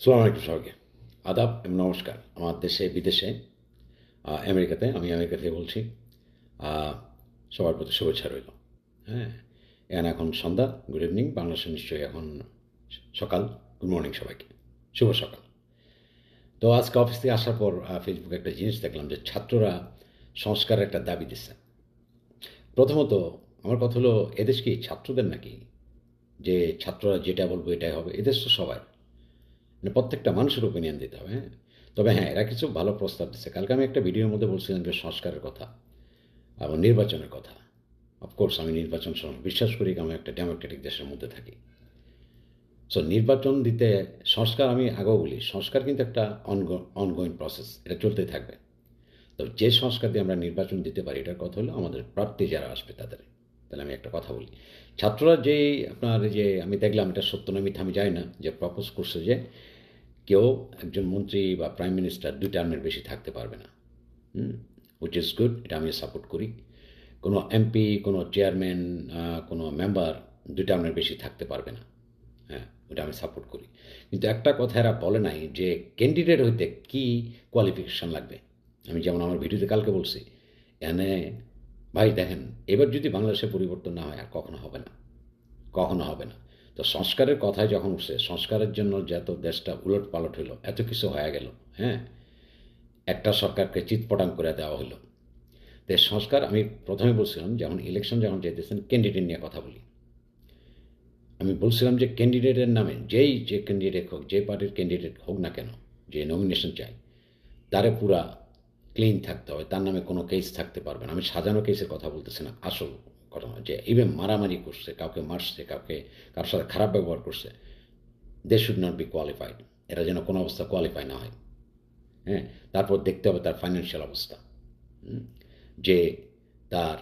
সালাম আলাইকুম সবাইকে আদাব এবং নমস্কার। আমার দেশে, বিদেশে আমেরিকাতে, আমি আমেরিকা থেকে বলছি সবার প্রতি শুভেচ্ছা রইল। হ্যাঁ এখানে এখন সন্ধ্যা গুড ইভিনিং বাংলাদেশে নিশ্চয়ই এখন সকাল গুড মর্নিং সবাইকে। শুভ সকাল। তো আজকে অফিস থেকে আসার পর ফেসবুকে একটা জিনিস দেখলাম যে ছাত্ররা সংস্কারের একটা দাবি দিচ্ছে। প্রথমত আমার কথা হলো, এদেশ কি ছাত্রদের নাকি? যে ছাত্ররা যেটা বলব এটাই হবে, এদেশ তো সবাই। প্রত্যেকটা মানুষের ওপিনিয়ন দিতে হবে হ্যাঁ? তবে হ্যাঁ এরা কিছু ভালো প্রস্তাব দিচ্ছে। কালকে আমি একটা ভিডিওর মধ্যে বলছিলাম যে সংস্কারের কথা এবং নির্বাচনের কথা। অফকোর্স আমি নির্বাচন বিশ্বাস করি আমি একটা ডেমোক্রেটিক দেশের মধ্যে থাকি। সো নির্বাচন দিতে সংস্কার আমি আগেও বলি, সংস্কার কিন্তু একটা অনগোয়িং প্রসেস এটা চলতেই থাকবে। তো যে সংস্কার দিয়ে আমরা নির্বাচন দিতে পারি, এটার কথা হলো আমাদের প্রার্থী যারা আসবে তাদের। তাহলে আমি একটা কথা বলি। ছাত্ররা যেই আপনার যে আমি দেখলাম এটা সত্য না মিথ্যা আমি জানি না, যে প্রপোজ করছে যে কেউ একজন মন্ত্রী বা প্রাইম মিনিস্টার দুই টার্মের বেশি থাকতে পারবে না উইচ ইজ গুড এটা আমি সাপোর্ট করি। কোনো এমপি কোনো চেয়ারম্যান কোনো মেম্বার দুই টার্মের বেশি থাকতে পারবে না হ্যাঁ ওটা আমি সাপোর্ট করি। কিন্তু একটা কথা এরা বলে নাই যে ক্যান্ডিডেট হইতে কি কোয়ালিফিকেশান লাগবে। আমি যেমন আমার ভিডিওতে কালকে বলছি, এনে, ভাই দেখেন, এবার যদি বাংলাদেশে পরিবর্তন না হয় আর কখনো হবে না, কখনো হবে না। তো সংস্কারের কথায় যখন উঠছে, সংস্কারের জন্য যত দেশটা উলট পালট হলো এত কিছু হয়ে গেল হ্যাঁ? একটা সরকারকে চিৎপটাং করে দেওয়া হলো তো সংস্কার আমি প্রথমে বলছিলাম যেমন ইলেকশন যখন যেতেছেন ক্যান্ডিডেট নিয়ে কথা বলি। আমি বলছিলাম যে ক্যান্ডিডেটের নামে, যেই যে ক্যান্ডিডেট হোক যে পার্টির ক্যান্ডিডেট হোক না কেন, যে নমিনেশন চাই, তারে পুরা ক্লিন থাকতে হবে, তার নামে কোনো কেস থাকতে পারবে না। আমি সাজানো কেসের কথা বলতেছি না, আসল। ঘটনা যে ইভেন মারামারি করছে, কাউকে মারছে, কাউকে কারোর সাথে খারাপ ব্যবহার করছে they should not be qualified এরা যেন কোনো অবস্থা কোয়ালিফাই না হয়। হ্যাঁ? তারপর দেখতে হবে তার ফাইন্যান্সিয়াল অবস্থা। যে তার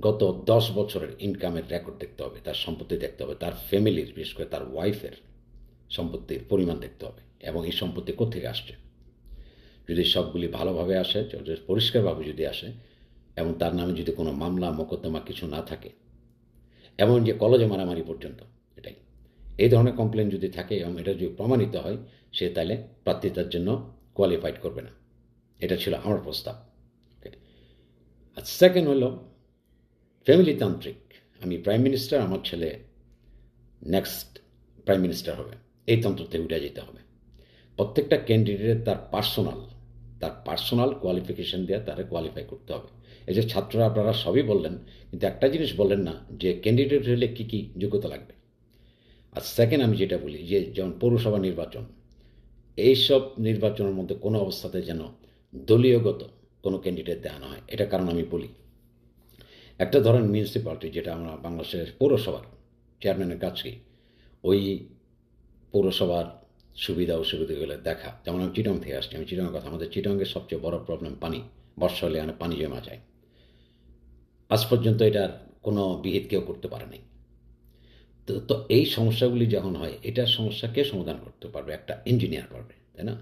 গত দশ বছরের ইনকামের রেকর্ড দেখতে হবে, তার সম্পত্তি দেখতে হবে, তার ফ্যামিলির বিশেষ করে তার ওয়াইফের সম্পত্তির পরিমাণ দেখতে হবে, এবং এই সম্পত্তি কোথেকে আসছে? যদি সবগুলি ভালোভাবে আসে পরিষ্কারভাবে যদি আসে এবং তার নামে যদি কোনো মামলা, মোকদ্দমা কিছু না থাকে। এমন যে কলেজে মারামারি পর্যন্ত, এটাই। এই ধরনের কমপ্লেন যদি থাকে এবং এটা যদি প্রমাণিত হয়, সে তাহলে প্রার্থিতার জন্য কোয়ালিফাইড করবে না। এটা ছিল আমার প্রস্তাব। আর সেকেন্ড হলো ফ্যামিলিতান্ত্রিক আমি প্রাইম মিনিস্টার আমার ছেলে নেক্সট প্রাইম মিনিস্টার হবে। এই তন্ত্র থেকে উঠে যেতে হবে। প্রত্যেকটা ক্যান্ডিডেটের তার পার্সোনাল তার পার্সোনাল কোয়ালিফিকেশন দিয়ে তারা কোয়ালিফাই করতে হবে। এই যে ছাত্ররা আপনারা সবই বললেন, কিন্তু একটা জিনিস বললেন না, যে ক্যান্ডিডেট হলে কী কী যোগ্যতা লাগবে? আর সেকেন্ড আমি যেটা বলি, যে যেমন পৌরসভা নির্বাচন, এইসব নির্বাচনের মধ্যে কোনো অবস্থাতে যেন দলীয়গত কোনো ক্যান্ডিডেট দেওয়া না হয়, এটা কারণ আমি বলি। একটা ধরেন মিউনিসিপ্যালিটি যেটা আমরা বাংলাদেশের পৌরসভার চেয়ারম্যানের কাছে ওই পৌরসভার সুবিধা অসুবিধাগুলো দেখা। যেমন আমি চিটং থেকে আসছি, আমি চিটংয়ের কথা। আমাদের চিটংয়ের সবচেয়ে বড় প্রবলেম পানি। বর্ষা হলে এখানে পানি জমা যায়। আজ পর্যন্ত এটার কোনো বিহিত কেউ করতে পারেনি তো তো এই সমস্যাগুলি যখন হয়, এটার সমস্যা কে সমাধান করতে পারবে? একটা ইঞ্জিনিয়ার পারবে, তাই না?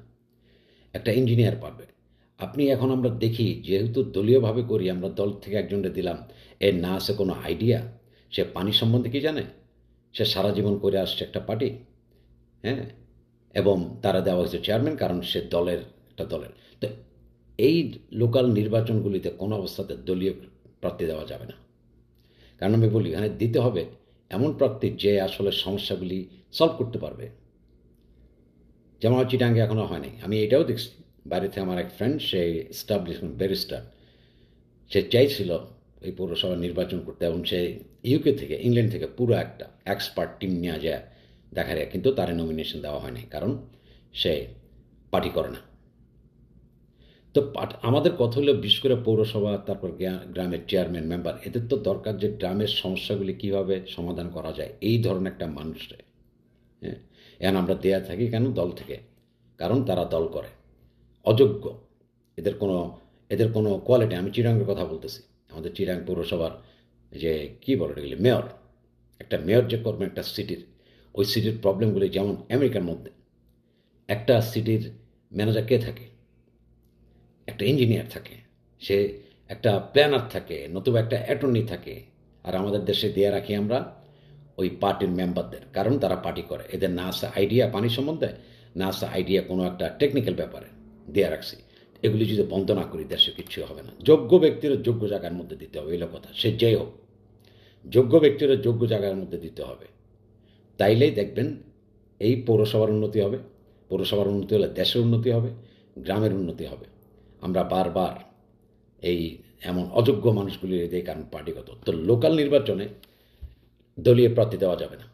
একটা ইঞ্জিনিয়ার পারবে। আপনি এখন আমরা দেখি, যেহেতু দলীয়ভাবে করি, আমরা দল থেকে একজনকে দিলাম এর না আছে কোনো আইডিয়া সে পানি সম্বন্ধে কি জানে? সে সারা জীবন করে আসছে একটা পার্টি হ্যাঁ? এবং তারা দেওয়া হয়েছে চেয়ারম্যান কারণ সে দলের, একটা দলের। তো এই লোকাল নির্বাচনগুলিতে কোনো অবস্থাতে দলীয় প্রার্থী দেওয়া যাবে না। কারণ আমি বলি, এখানে দিতে হবে এমন প্রার্থী যে আসলে সমস্যাগুলি সলভ করতে পারবে। যেমন আমার চিটাঙ্গে এখনও হয়নি আমি এটাও দেখছি। বাড়িতে আমার এক ফ্রেন্ড সে স্টাবলিশ ব্যারিস্টার সে চাইছিল এই পৌরসভা নির্বাচন করতে এবং সে ইউকে থেকে ইংল্যান্ড থেকে পুরো একটা এক্সপার্ট টিম নেওয়া যায়। দেখা যায়, কিন্তু তার নমিনেশন দেওয়া হয়নি কারণ সে পার্টি করে না। তো আমাদের কথা হলো, বিশেষ করে পৌরসভা, তারপর গ্রামের চেয়ারম্যান মেম্বার এদের তো দরকার যে গ্রামের সমস্যাগুলি কীভাবে সমাধান করা যায়, এই ধরনের একটা মানুষরে হ্যাঁ এখন আমরা দেয়া থাকি কেন? দল থেকে, কারণ তারা দল করে। অযোগ্য। এদের কোনো এদের কোনো কোয়ালিটি আমি চিরাঙ্গের কথা বলতেছি। আমাদের চিরাং পৌরসভার যে, কী বলে এগুলি মেয়র একটা মেয়র যে করবেন একটা সিটির ওই সিটির প্রবলেমগুলি যেমন আমেরিকার মধ্যে, একটা সিটির ম্যানেজার কে থাকে? একটা ইঞ্জিনিয়ার থাকে, সে একটা প্ল্যানার থাকে, নতুবা একটা অ্যাটর্নি থাকে, আর আমাদের দেশে দিয়ে রাখি আমরা ওই পার্টির মেম্বারদের, কারণ তারা পার্টি করে। এদের না আছে আইডিয়া পানি সম্বন্ধে নাসা আইডিয়া কোনো একটা টেকনিক্যাল ব্যাপারে দেয়া রাখছি। এগুলি যদি বন্ধ না করি, দেশে কিচ্ছু হবে না। যোগ্য ব্যক্তির যোগ্য জায়গার মধ্যে দিতে হবে এলো কথা। সে যেই হোক, যোগ্য ব্যক্তির যোগ্য জায়গার মধ্যে দিতে হবে। তাইলেই দেখবেন এই পৌরসভার উন্নতি হবে। পৌরসভার উন্নতি হলে দেশের উন্নতি হবে, গ্রামের উন্নতি হবে। আমরা বারবার এই এমন অযোগ্য মানুষগুলির দেয় কারণ পার্টিগত। তো লোকাল নির্বাচনে দলীয় প্রার্থী দেওয়া যাবে না।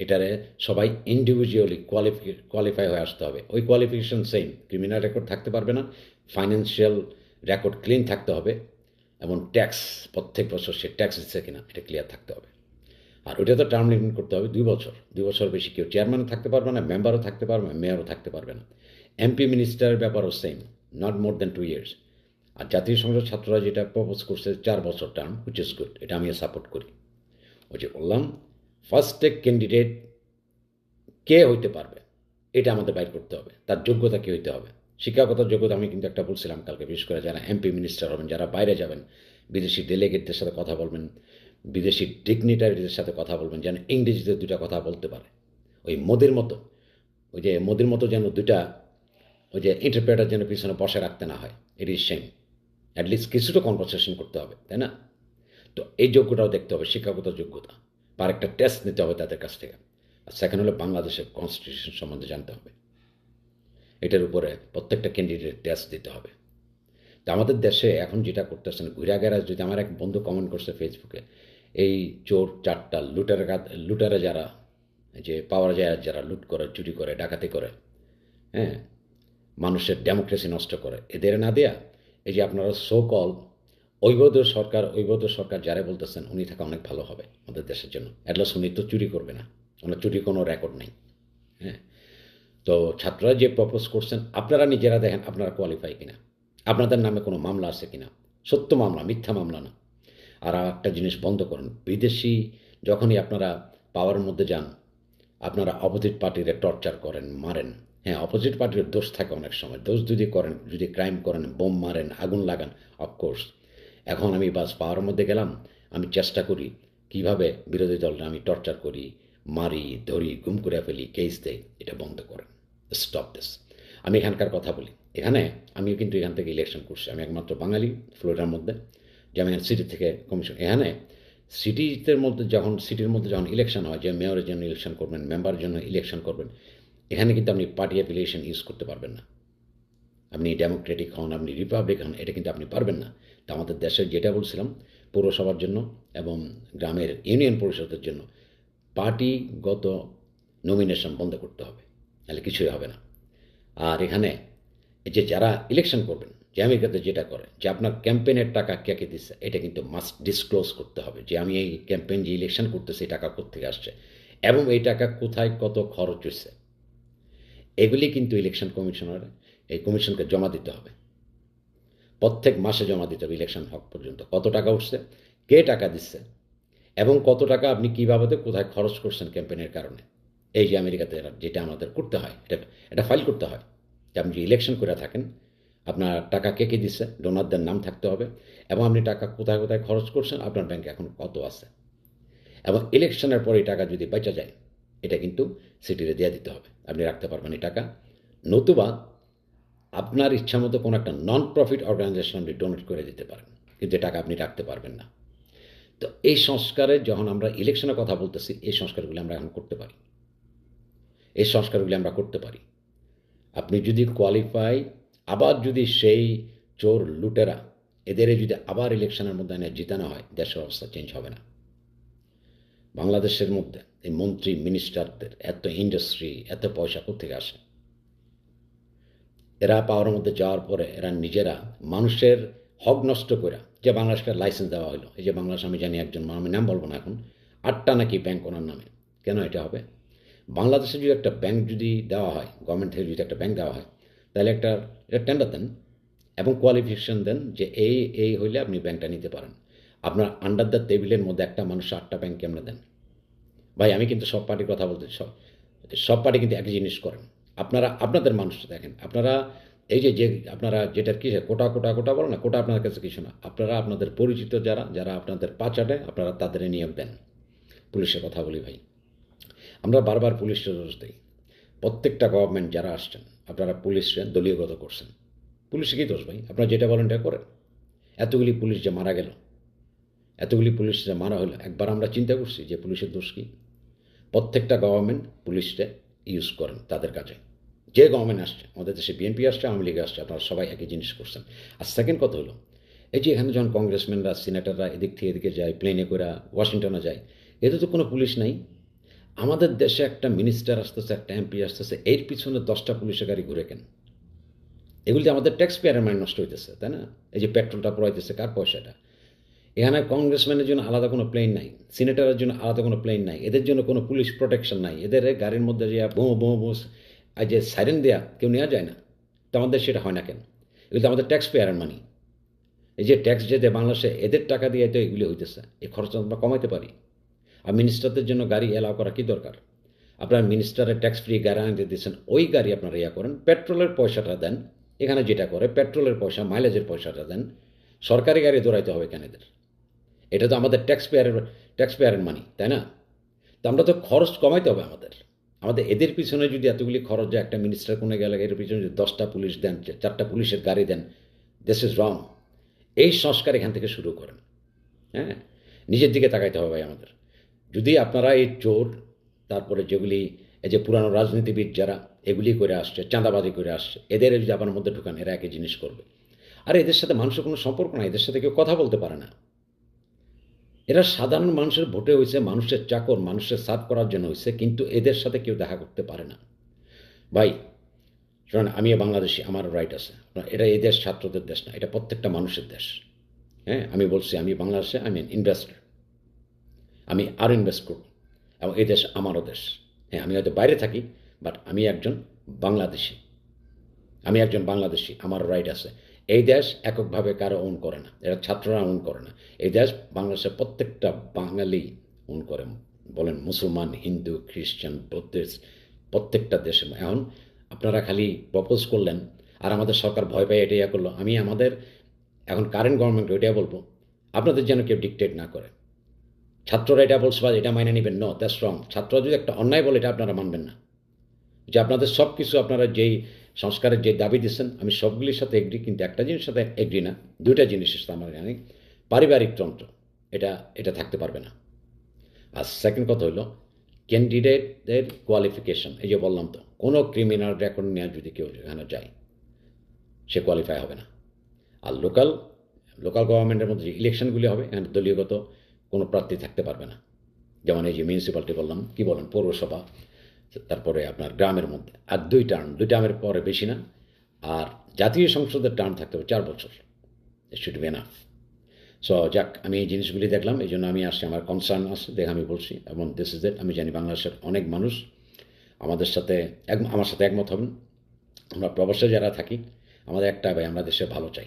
এটারে সবাই ইন্ডিভিজুয়ালি কোয়ালিফি কোয়ালিফাই হয়ে আসতে হবে। ওই কোয়ালিফিকেশন সেম ক্রিমিনাল রেকর্ড থাকতে পারবে না ফাইন্যান্সিয়াল রেকর্ড ক্লিন থাকতে হবে, এবং ট্যাক্স প্রত্যেক বছর সে ট্যাক্স দিচ্ছে কিনা, এটা ক্লিয়ার থাকতে হবে। আর ওইটা তো টার্ম লিমিট করতে হবে, দুই বছর। দুই বছর বেশি কেউ চেয়ারম্যানও থাকতে পারবে না মেম্বারও থাকতে পারবে না মেয়রও থাকতে পারবে না। এমপি মিনিস্টারের ব্যাপারও same not more than two years আর জাতীয় সংসদ ছাত্ররা যেটা প্রপোজ করছে, চার বছর টার্ম হুইচ ইজ গুড এটা আমি সাপোর্ট করি। ওই যে বললাম ফার্স্ট ক্যান্ডিডেট কে হইতে পারবে, এটা আমাদের বাইর করতে হবে। তার যোগ্যতা কী হইতে হবে? শিক্ষাগত যোগ্যতা, আমি কিন্তু একটা বলছিলাম কালকে, বিশেষ করে যারা এমপি মিনিস্টার হবেন, যারা বাইরে যাবেন, বিদেশি ডেলিগেটদের সাথে কথা বলবেন বিদেশি ডিগনিটারিদের সাথে কথা বলবেন, যেন ইংরেজিতে দুটা কথা বলতে পারে। ওই মোদির মতো, ওই যে মোদির মতো যেন দুটা ওই যে ইন্টারপ্রেটার যেন পিছনে বসে রাখতে না হয় ইজ সেম অ্যাটলিস্ট কিছুটা কনভারসেশন করতে হবে, তাই না? তো এই যোগ্যটাও দেখতে হবে, শিক্ষাগত যোগ্যতা। আর একটা টেস্ট নিতে হবে তাদের কাছ থেকে। আর সেকেন্ড হলো বাংলাদেশের কনস্টিটিউশন সম্বন্ধে জানতে হবে। এটার উপরে প্রত্যেকটা ক্যান্ডিডেট টেস্ট দিতে হবে। তো আমাদের দেশে এখন যেটা করতেছেন ঘুরাগেরা যদি আমার এক বন্ধু কমেন্ট করছে ফেসবুকে এই চোর চারটা লুটারে লুটারে যারা যে পাওয়ার যায় যারা লুট করে, চুরি করে, ডাকাতি করে হ্যাঁ মানুষের ডেমোক্রেসি নষ্ট করে, এদের না দেয়া, এই যে আপনারা সো কল ঐবদ্ধ সরকার ঐবদ্ধ সরকার যারা বলতেছেন, উনি থাকা অনেক ভালো হবে আমাদের দেশের জন্য। অ্যাটলাস উনি তো চুরি করবে না। ওনার চুরি কোনো রেকর্ড নেই হ্যাঁ। তো ছাত্ররা যে প্রপোজ করছেন, আপনারা নিজেরা দেখেন আপনারা কোয়ালিফাই কিনা। আপনাদের নামে কোনো মামলা আছে কিনা? সত্য মামলা, মিথ্যা মামলা না। আর একটা জিনিস বন্ধ করুন। বিদেশি যখনই আপনারা পাওয়ার মধ্যে যান, আপনারা অপোজিট পার্টিরে টর্চার করেন, মারেন। হ্যাঁ অপোজিট পার্টির দোষ থাকে অনেক সময়। দোষ যদি করেন, যদি ক্রাইম করেন, বোম মারেন, আগুন লাগান অফকোর্স এখন আমি বাস পাওয়ার মধ্যে গেলাম, আমি চেষ্টা করি কীভাবে বিরোধী দলটা আমি টর্চার করি, মারি, ধরি, গুম করে ফেলি কেস দেই, এটা বন্ধ করেন। স্টপ দিস আমি এখানকার কথা বলি। এখানে আমিও কিন্তু এখান থেকে ইলেকশন করছি। আমি একমাত্র বাঙালি ফ্লোরিডার মধ্যে। যে আমি সিটি থেকে কমিশন। এখানে সিটিতে মধ্যে যখন, সিটির মধ্যে যখন ইলেকশন হয়, যে মেয়রের জন্য ইলেকশন করবেন মেম্বারের জন্য ইলেকশন করবেন, এখানে কিন্তু আপনি পার্টি অ্যাফিলিয়েশন ইউজ করতে পারবেন না। আপনি ডেমোক্রেটিক হন, আপনি রিপাবলিক হন, এটা কিন্তু আপনি পারবেন না। তা আমাদের দেশের যেটা বলছিলাম, পৌরসভার জন্য এবং গ্রামের ইউনিয়ন পরিষদের জন্য পার্টিগত নমিনেশন বন্ধ করতে হবে তাহলে কিছুই হবে না। আর এখানে যে যারা ইলেকশন করবেন, যে আমেরিকাতে যেটা করে, যে আপনার ক্যাম্পেনের টাকা কে কে দিচ্ছে, এটা কিন্তু মাস্ট ডিসক্লোজ করতে হবে যে আমি এই ক্যাম্পেন যে ইলেকশন করতেছি, এই টাকা কোথেকে আসছে এবং এই টাকা কোথায় কত খরচ হচ্ছে এগুলি কিন্তু ইলেকশন কমিশনার, এই কমিশনকে জমা দিতে হবে। প্রত্যেক মাসে জমা দিতে হবে ইলেকশন হক পর্যন্ত। কত টাকা উঠছে, কে টাকা দিচ্ছে, এবং কত টাকা আপনি কীভাবে কোথায় খরচ করছেন ক্যাম্পেনের কারণে। এই যে আমেরিকাতে যেটা আমাদের করতে হয়, এটা এটা ফাইল করতে হয়। যে আপনি যে ইলেকশন করে থাকেন, আপনার টাকা কে কে দিচ্ছে ডোনারদের নাম থাকতে হবে, এবং আপনি টাকা কোথায় কোথায় খরচ করছেন, আপনার ব্যাংকে এখন কত আছে। এবং ইলেকশনের পরে টাকা যদি বেঁচে যায়, এটা কিন্তু সিটিতে দিয়ে দিতে হবে। আপনি রাখতে পারবেন এই টাকা। নতুবা, আপনার ইচ্ছা মতো কোনো একটা নন প্রফিট অর্গানাইজেশন আপনি ডোনেট করে দিতে পারেন, কিন্তু টাকা আপনি রাখতে পারবেন না। তো এই সংস্কারে যখন আমরা ইলেকশনের কথা বলতেছি, এই সংস্কারগুলি আমরা এখন করতে পারি। এই সংস্কারগুলি আমরা করতে পারি। আপনি যদি কোয়ালিফাই আবার যদি সেই চোর, লুটেরা, এদের যদি আবার ইলেকশনের মধ্যে এনে জিতানো হয় দেশের অবস্থা চেঞ্জ হবে না। বাংলাদেশের মধ্যে এই মন্ত্রী মিনিস্টারদের এত ইন্ডাস্ট্রি এত পয়সা কোথেকে আসে? এরা পাওয়ার মধ্যে যাওয়ার পরে এরা নিজেরা মানুষের হক নষ্ট করে যে বাংলাদেশকে লাইসেন্স দেওয়া হলো এই যে বাংলাদেশ, আমি জানি একজন, আমি নাম বলব না এখন, আটটা নাকি ব্যাংক ওনার নামে। কেন এটা হবে? বাংলাদেশে যদি একটা ব্যাংক যদি দেওয়া হয় গভর্নমেন্ট থেকে যদি একটা ব্যাংক দেওয়া হয়, তাহলে একটা, এটা টেন্ডার দেন এবং কোয়ালিফিকেশন দেন যে এই এই হইলে আপনি ব্যাংকটা নিতে পারেন। আপনার আন্ডার দ্য টেবিলের মধ্যে একটা মানুষ আটটা ব্যাংক কেমনে দেন। ভাই, আমি কিন্তু সব পার্টির কথা বলতে, সব সব পার্টি কিন্তু একই জিনিস করেন। আপনারা, আপনাদের মানুষ দেখেন, আপনারা এই যে যে, আপনারা যেটার কী, কোটা কোটা কোটা বলো না, কোটা আপনার কাছে কিছু না। আপনারা আপনাদের পরিচিত যারা যারা আপনাদের পাচাটে আপনারা তাদের নিয়োগ দেন। পুলিশের কথা বলি ভাই। আমরা বারবার পুলিশের দোষ দিই। প্রত্যেকটা গভর্নমেন্ট যারা আসছেন, আপনারা পুলিশে দলীয়গত করছেন। পুলিশে কি দোষ ভাই? আপনারা যেটা বলেন এটা করেন। এতগুলি পুলিশ যে মারা গেল, এতগুলি পুলিশ যে মারা হলো, একবার আমরা চিন্তা করছি যে পুলিশের দোষ কী? প্রত্যেকটা গভর্নমেন্ট পুলিশটা ইউজ করেন তাদের কাছে যে গভর্নমেন্ট আসছে, আমাদের দেশে বিএনপি আসছে, আওয়ামী লীগ আসছে, আপনারা সবাই একই জিনিস করছেন। আর সেকেন্ড কথা হলো, এই যে এখানে যখন কংগ্রেসম্যানরা সিনেটাররা এদিক থেকে এদিকে যায় প্লেনে করে ওয়াশিংটনে যায়, এতে তো কোনো পুলিশ নাই। আমাদের দেশে একটা মিনিস্টার আসতেছে, একটা এমপি আসতেছে, এর পিছনে দশটা পুলিশের গাড়ি ঘুরে কেন? এগুলি আমাদের ট্যাক্স পেয়ারের মাইন্ড নষ্ট হইতেছে, তাই না? এই যে পেট্রোলটা পড়াইতেছে, কার পয়সাটা এখানে কংগ্রেসম্যানের জন্য আলাদা কোনো প্লেন নাই সিনেটারের জন্য আলাদা কোনো প্লেন নাই, এদের জন্য কোনো পুলিশ প্রোটেকশন নাই, এদের গাড়ির মধ্যে যে বোঁ বোঁ বোঁ আর যে সাইরেন দেয়া, কেউ নেওয়া যায় না। তো আমাদের সেটা হয় না কেন? এগুলো তো আমাদের ট্যাক্স পেয়ারের মানি এই যে ট্যাক্স যে দেয় বাংলাদেশে, এদের টাকা দিয়ে তো এগুলি হইতেছে, এই খরচ আমরা কমাইতে পারি। আর মিনিস্টারদের জন্য গাড়ি এলাও করা কি দরকার? আপনার মিনিস্টারের ট্যাক্স ফ্রি গাড়ি আনতে দিচ্ছেন ওই গাড়ি আপনারা ইয়া করেন পেট্রোলের পয়সাটা দেন, এখানে যেটা করে পেট্রোলের পয়সা মাইলেজের পয়সাটা দেন, সরকারি গাড়ি দৌড়াইতে হবে কেন এদের? এটা তো আমাদের ট্যাক্স পেয়ারের ট্যাক্স পেয়ারের মানি তাই না? তো আমরা তো খরচ কমাইতে হবে আমাদের। আমাদের এদের পিছনে যদি এতগুলি খরচ যায়, একটা মিনিস্টার কোনে গেলে এর পিছনে যদি দশটা পুলিশ দেন, চারটা পুলিশের গাড়ি দেন দিস ইজ রং এই সংস্কার এখান থেকে শুরু করেন। হ্যাঁ? নিজের দিকে তাকাইতে হবে ভাই আমাদের। যদি আপনারা এই চোর, তারপরে যেগুলি, এই যে পুরানো রাজনীতিবিদ যারা, এগুলি করে আসছে, চাঁদাবাজি করে আসছে, এদের যদি আপনার মধ্যে ঢুকান, এরা একই জিনিস করবে। আর এদের সাথে মানুষের কোনো সম্পর্ক নাই, এদের সাথে কেউ কথা বলতে পারে না। এরা সাধারণ মানুষের ভোটে হয়েছে মানুষের চাকর, মানুষের সার্ভ করার জন্য হয়েছে কিন্তু এদের সাথে কেউ দেখা করতে পারে না। ভাই, শোনেন আমিও বাংলাদেশি আমার রাইট আছে। এটা এই দেশ ছাত্রদের দেশ না, এটা প্রত্যেকটা মানুষের দেশ। হ্যাঁ আমি বলছি, আমি বাংলাদেশে আমি ইনভেস্টার আমি আরও ইনভেস্ট করব। এবং এই দেশ আমারও দেশ। হ্যাঁ আমি হয়তো বাইরে থাকি বাট আমি একজন বাংলাদেশি। আমি একজন বাংলাদেশি, আমার রাইট আছে। এই দেশ এককভাবে কারও ওন করে না। এরা ছাত্ররা ওন করে না। এই দেশ বাংলাদেশের প্রত্যেকটা বাঙালি ওন করে। বলেন মুসলমান, হিন্দু, খ্রিস্টান, বুদ্ধিস্ট, প্রত্যেকটা দেশে। এখন আপনারা খালি প্রপোজ করলেন, আর আমাদের সরকার ভয় পায় এটা ইয়া করল। আমি আমাদের, এখন কারেন্ট গভর্নমেন্টকে ওইটাই বলব, আপনাদের যেন কেউ ডিকটেট না করে। ছাত্ররা এটা বলছে বা এটা মাইনে নেবেন। ন দ্যাটস রং ছাত্ররা যদি একটা অন্যায় বলে, এটা আপনারা মানবেন না। যে আপনাদের সব কিছু আপনারা যেই সংস্কারের যে দাবি দিচ্ছেন, আমি সবগুলির সাথে এগ্রি কিন্তু একটা জিনিসের সাথে এগ্রি না, দুইটা জিনিসের সাথে আমার জানি পারিবারিক তন্ত্র, এটা এটা থাকতে পারবে না। আর সেকেন্ড কথা হলো ক্যান্ডিডেটদের কোয়ালিফিকেশন এই যে বললাম তো, কোনো ক্রিমিনাল রেকর্ড নেওয়া যদি কেউ এখানে যায়, সে কোয়ালিফাই হবে না। আর লোকাল লোকাল গভর্নমেন্টের মধ্যে যে ইলেকশনগুলি হবে, এখানে দলীয়গত কোনো প্রার্থী থাকতে পারবে না। যেমন এই যে মিউনিসিপ্যালিটি বললাম, কি বলেন, পৌরসভা, তারপরে আপনার গ্রামের মধ্যে। আর দুই টার্ম দুই টার্মের পরে বেশি না। আর জাতীয় সংসদের টার্ম থাকতে হবে চার বছর। It should be enough so যাক, আমি এই জিনিসগুলি দেখলাম, এই জন্য আমি আসছি, আমার কনসার্ন আছে, দেখে আমি বলছি, এবং দিস ইজ আমি জানি বাংলাদেশের অনেক মানুষ আমাদের সাথে এক, আমার সাথে একমত হবেন। আমরা প্রবাসে যারা থাকি, আমাদের একটা ভাই, আমরা দেশে ভালো চাই।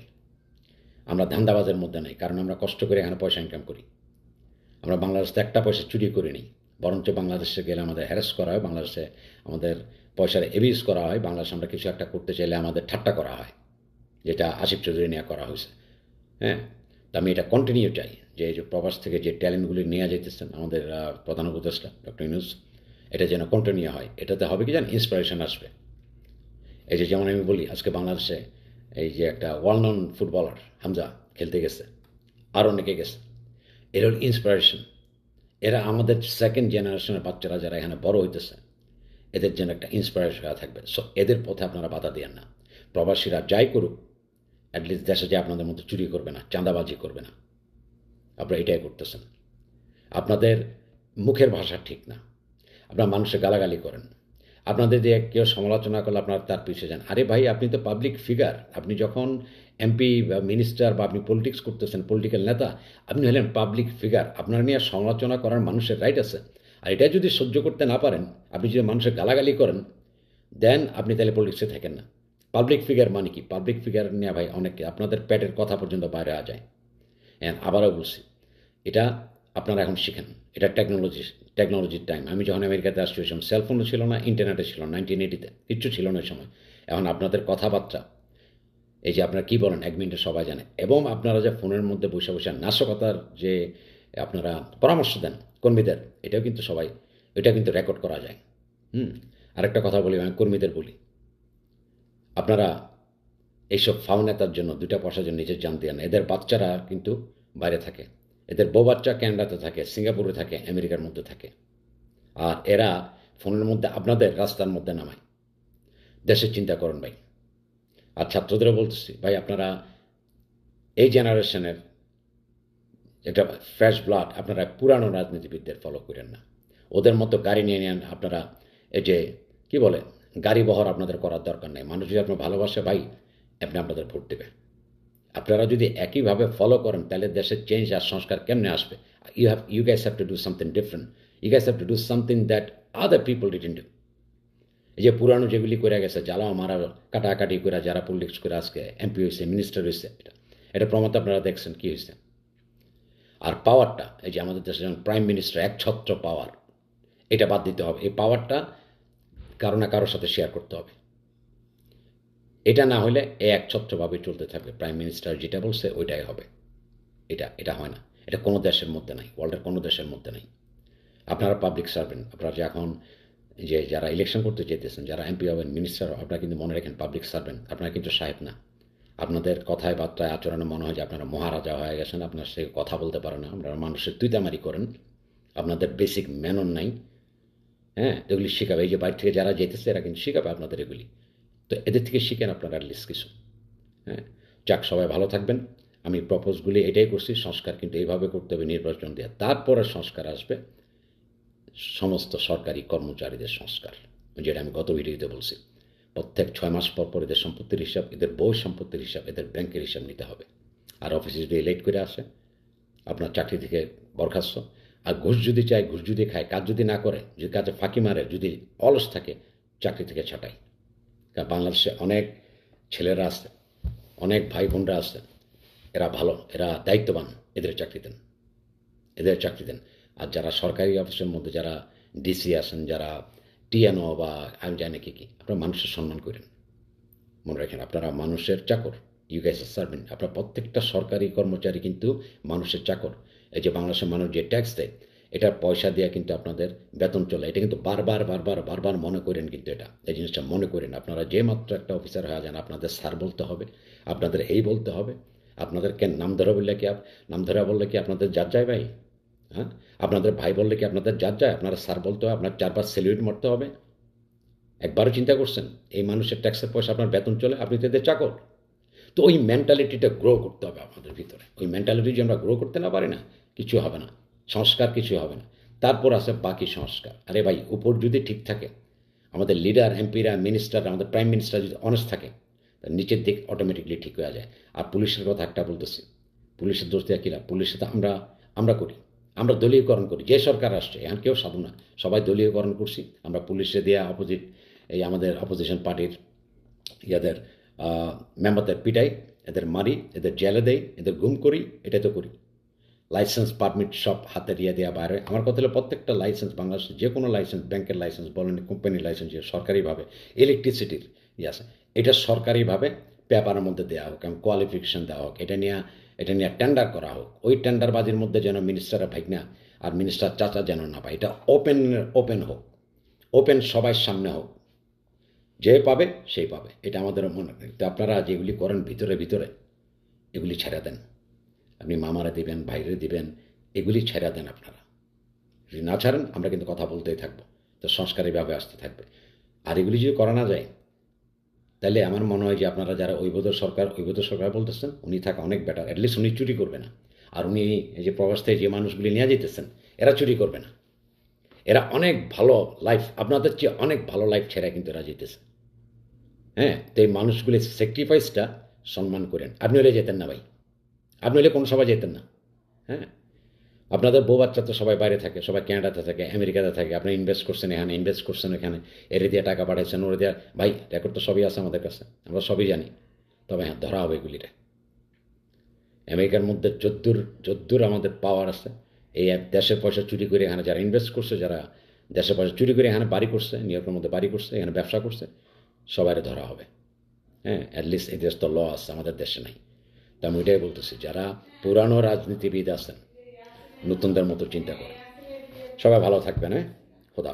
আমরা ধান্দাবাজের মধ্যে নেই, কারণ আমরা কষ্ট করে এখানে পয়সা ইনকাম করি। আমরা বাংলাদেশে একটা পয়সা চুরি করি নিই। বরঞ্চ বাংলাদেশে গেলে আমাদের হ্যারাস করা হয়, বাংলাদেশে আমাদের পয়সার এবিউজ করা হয়, বাংলাদেশে আমরা কিছু একটা করতে চাইলে আমাদের ঠাট্টা করা হয়, যেটা আসিফ চৌধুরী নিয়ে করা হয়েছে। হ্যাঁ? তো আমি এটা কন্টিনিউ চাই যে এই যে প্রবাস থেকে যে ট্যালেন্টগুলি নিয়ে যেতেছেন আমাদের প্রধান উপদেষ্টা ডক্টর ইউনুস, এটা যেন কন্টিনিউ হয়। এটাতে হবে কি যেন ইন্সপিরেশন আসবে। এই যে যেমন আমি বলি, আজকে বাংলাদেশে এই যে একটা ওয়াল নন ফুটবলার হামজা খেলতে গেছে আর অনেকে গেছে। এর ইন্সপিরেশন এরা আমাদের সেকেন্ড জেনারেশনের বাচ্চারা যারা এখানে বড় হইতেছে, এদের জন্য একটা ইন্সপিরেশন হয়ে থাকবে। সো এদের পথে আপনারা বাধা দেন না। প্রবাসীরা যাই করুক অ্যাটলিস্ট দেশে যে আপনাদের মধ্যে চুরি করবে না, চাঁদাবাজি করবে না। আপনারা এটাই করতেছেন। আপনাদের মুখের ভাষা ঠিক না। আপনারা মানুষের গালাগালি করেন। আপনাদের যে কেউ সমালোচনা করলে আপনারা তার পিছিয়ে যান। আরে ভাই, আপনি তো পাবলিক ফিগার আপনি যখন এমপি বা মিনিস্টার বা আপনি পলিটিক্স করতেছেন পলিটিক্যাল নেতা, আপনি হলেন পাবলিক ফিগার আপনার নিয়ে সমালোচনা করার মানুষের রাইট আছে। আর এটা যদি সহ্য করতে না পারেন, আপনি যদি মানুষের গালাগালি করেন দেন আপনি তাহলে পলিটিক্সে থাকেন না। পাবলিক ফিগার মানে কি? পাবলিক ফিগার নিয়ে ভাই অনেকে আপনাদের প্যাটের কথা পর্যন্ত বাইরে আ যায়। হ্যাঁ আবারও বলছি, এটা আপনারা এখন শিখেন। এটা টেকনোলজি টেকনোলজির টাইম আমি যখন আমেরিকাতে আসছি, ওই সময় সেলফোনও ছিল না ইন্টারনেটও ছিল না নাইনটিন এইটিতে কিচ্ছু ছিল না ওই সময়। এখন আপনাদের কথাবার্তা, এই যে আপনারা কী বলেন, এক মিনিটে সবাই জানে। এবং আপনারা যে ফোনের মধ্যে বসে বসে নাশকতার যে আপনারা পরামর্শ দেন, কর্মীদের, এটাও কিন্তু সবাই, এটা কিন্তু রেকর্ড করা যায়। হুম? আরেকটা কথা বলি, আমি কর্মীদের বলি। আপনারা এইসব ফাও নেতার জন্য দুটা পয়সার জন্য নিজের জান দিয়ে না এদের বাচ্চারা কিন্তু বাইরে থাকে। এদের বউ বাচ্চা ক্যানাডাতে থাকে, সিঙ্গাপুরে থাকে, আমেরিকার মধ্যে থাকে। আর এরা ফোনের মধ্যে আপনাদের রাস্তার মধ্যে নামায়। দেশের চিন্তা করেন ভাই। আর ছাত্রদেরও বলতেছি, ভাই আপনারা এই জেনারেশনের একটা ফ্রেশ ব্লাড আপনারা পুরানো রাজনীতিবিদদের ফলো করেন না। ওদের মতো গাড়ি নিয়ে নেন, আপনারা এই যে, কি বলে, গাড়ি বহর আপনাদের করার দরকার নেই। মানুষ যদি আপনার ভালোবাসে ভাই, আপনি আপনাদের ভোট দেবে আপনারা যদি একইভাবে ফলো করেন, তাহলে দেশের চেঞ্জ আর সংস্কার কেমনে আসবে? You have you guys have to do something different you guys have to do something that other people didn't do এই যে পুরানো যেগুলি করে গেছে, জ্বালাও মারা কাটাকাটি করে যারা পলিটিক্স করে আজকে এমপি হয়েছে মিনিস্টার হয়েছে এটা এটা প্রমাণ আপনারা দেখছেন কী হয়েছে আর পাওয়ারটা এই যে আমাদের দেশে যেমন প্রাইম মিনিস্টার একছত্র পাওয়ার এটা বাদ দিতে হবে। এই পাওয়ারটা কারও না কারোর সাথে শেয়ার করতে হবে। এটা না হলে এ একছত্রভাবে চলতে থাকবে। প্রাইম মিনিস্টার যেটা বলছে ওইটাই হবে। এটা এটা হয় না। এটা কোনো দেশের মধ্যে নাই, ওয়ার্ল্ডের কোনো দেশের মধ্যে নাই। আপনারা পাবলিক সার্ভেন্ট আপনারা যে এখন যে যারা ইলেকশন করতে যেতেছেন, যারা এমপি হবেন মিনিস্টার আপনারা কিন্তু মনে রাখেন পাবলিক সার্ভেন্ট আপনারা কিন্তু সাহেব না। আপনাদের কথায় বার্তায় আচরণে মনে হয় যে আপনারা মহারাজা হয়ে গেছেন, আপনার সে কথা বলতে পারেন না, আপনারা মানুষের তুইতামারি করেন। আপনাদের বেসিক ম্যানন নাই। হ্যাঁ এগুলি শেখাবে। এই যে বাইরে থেকে যারা যেতেছে, এরা কিন্তু শেখাবে আপনাদের এগুলি। তো এদের থেকে শিখেন আপনারা অ্যাটলিস্ট কিছু। হ্যাঁ যাক, সবাই ভালো থাকবেন। আমি প্রপোজগুলি এটাই করছি, সংস্কার কিন্তু এইভাবে করতে হবে, নির্বাচন দিয়ে তারপরে সংস্কার আসবে। সমস্ত সরকারি কর্মচারীদের সংস্কার, যেটা আমি গত ভিডিওতে বলছি। প্রত্যেক ছয় মাস পর পর এদের সম্পত্তির হিসাব, এদের বই সম্পত্তির হিসাব, এদের ব্যাংকের হিসাব নিতে হবে। আর অফিসে যদি লেট করে আসে। আপনার চাকরি থেকে বরখাস্ত। আর ঘুষ যদি চায়, ঘুষ যদি খায়, কাজ যদি না করে, যদি কাজে ফাঁকি মারে, যদি অলস থাকে, চাকরি থেকে ছাটাই। কারণ বাংলাদেশে অনেক ছেলেরা আছে, অনেক ভাই বোনরা আছে। এরা ভালো, এরা দায়িত্ববান এদের চাকরি দেন এদের চাকরি দেন আর যারা সরকারি অফিসের মধ্যে যারা ডিসি আসেন যারা টিএনও বা আমি জানি কি কি, আপনারা মানুষের সম্মান করেন। মনে রাখেন, আপনারা মানুষের চাকর। ইউ গ্যাস সার্ভেন্ট আপনার প্রত্যেকটা সরকারি কর্মচারী কিন্তু মানুষের চাকর। এই যে বাংলাদেশের মানুষ যে ট্যাক্স দেয় এটা পয়সা দিয়ে কিন্তু আপনাদের বেতন চলে। এটা কিন্তু বারবার বারবার বারবার মনে করেন কিন্তু এটা। এই জিনিসটা মনে করেন। আপনারা যে মাত্র একটা অফিসার হয়ে যান, আপনাদের স্যার বলতে হবে, আপনাদের এই বলতে হবে। আপনাদেরকে নাম ধরে বললে কি নাম ধরে বললে কি আপনাদের যার যায় ভাই? হ্যাঁ? আপনাদের ভাই বললে কি আপনাদের যার যায়? আপনারা স্যার বলতে হবে আপনার চারবার সেলিউট মারতে হবে। একবারও চিন্তা করছেন? এই মানুষের ট্যাক্সের পয়সা, আপনার বেতন চলে, আপনি তো এদের চাকর। তো ওই মেন্টালিটিটা গ্রো করতে হবে আমাদের ভিতরে। ওই মেন্টালিটি যদি আমরা গ্রো করতে না পারি না, কিছু হবে না। সংস্কার কিছু হবে না। তারপর আসে বাকি সংস্কার। আরে ভাই, উপর যদি ঠিক থাকে, আমাদের লিডার এমপিরা মিনিস্টার আমাদের প্রাইম মিনিস্টার যদি অনেস্ট থাকে তার নিচের দিক অটোমেটিকলি ঠিক হয়ে যায়। আর পুলিশের কথা একটা বলতেছি। পুলিশের দোষ দেওয়া কিনা পুলিশের তো আমরা আমরা করি। আমরা দলীয়করণ করি। যে সরকার আসছে, এখন কেউ সাধু না। সবাই দলীয়করণ করছি। আমরা পুলিশে দেওয়া অপোজিট এই আমাদের অপোজিশন পার্টির ইয়াদের মেম্বারদের পিটাই, এদের মারি, এদের জেলে দেই, এদের গুম করি, এটাই তো করি। লাইসেন্স পারমিট সব হাতে দিয়ে দেওয়া বাইরে। আমার কথা হলো প্রত্যেকটা লাইসেন্স বাংলাদেশের যে কোনো লাইসেন্স ব্যাংকের লাইসেন্স বলেন কোম্পানির লাইসেন্স সরকারিভাবে ইলেকট্রিসিটির ইয়ে আছে, এটা সরকারিভাবে পেপারের মধ্যে দেওয়া হোক, এবং কোয়ালিফিকেশন দেওয়া হোক, এটা নিয়ে এটা নিয়ে টেন্ডার করা হোক। ওই টেন্ডারবাজির মধ্যে যেন মিনিস্টার ভাইগনা আর মিনিস্টার চাচা যেন না পায়, এটা ওপেন ওপেন হোক ওপেন সবার সামনে হোক, যে পাবে সেই পাবে, এটা আমাদের মনে তো আপনারা যেগুলি করেন ভিতরে ভিতরে, এগুলি ছেড়ে দেন। আপনি মামারা দিবেন, ভাইরে দিবেন, এগুলি ছেড়ে দেন আপনারা। যদি না ছাড়েন, আমরা কিন্তু কথা বলতেই থাকব, তো সংস্কারীভাবে আসতে থাকবে। আর এগুলি যদি করা না যায়, তাহলে আমার মনে হয় যে আপনারা যারা ঐবদ সরকার ঐবদ সরকার বলতেছেন, উনি থাকা অনেক বেটার অ্যাটলিস্ট উনি চুরি করবে না। আর উনি এই যে প্রবাস থেকে যে মানুষগুলি নিয়ে যেতেছেন এরা চুরি করবে না। এরা অনেক ভালো লাইফ আপনাদের চেয়ে অনেক ভালো লাইফ ছেড়ে কিন্তু এরা যেতেছে হ্যাঁ তো এই মানুষগুলির স্যাক্রিফাইসটা সম্মান করেন। আপনি হলে যেতেন না ভাই। আপনি হলে কোনো সবাই যেতেন না হ্যাঁ? আপনাদের বউ বাচ্চা তো সবাই বাইরে থাকে, সবাই ক্যানাডাতে থাকে, আমেরিকাতে থাকে, আপনি ইনভেস্ট করছেন এখানে ইনভেস্ট করছেন এখানে এর দিয়ে টাকা পাঠাইছেন, ওরে দিয়ে, ভাই রেকর্ড তো সবই আছে আমাদের কাছে, আমরা সবই জানি, তবে হ্যাঁ ধরা হবে এগুলিরে আমেরিকার মধ্যে যদ্দূর যদ্দূর আমাদের পাওয়ার আছে, এই দেশের পয়সা চুরি করে এখানে যারা ইনভেস্ট করছে, যারা দেশের পয়সা চুরি করে এখানে বাড়ি করছে নিউ ইয়র্কের মধ্যে বাড়ি করছে, এখানে ব্যবসা করছে সবাই ধরা হবে হ্যাঁ? অ্যাটলিস্ট এই দেশ তো ল আছে, আমাদের দেশে নাই। তা আমি ওইটাই বলতেছি, যারা পুরানো রাজনীতিবিদ আছেন, নতুনদের মতো চিন্তা করে সবাই ভালো থাকবেন হ্যাঁ? খোদা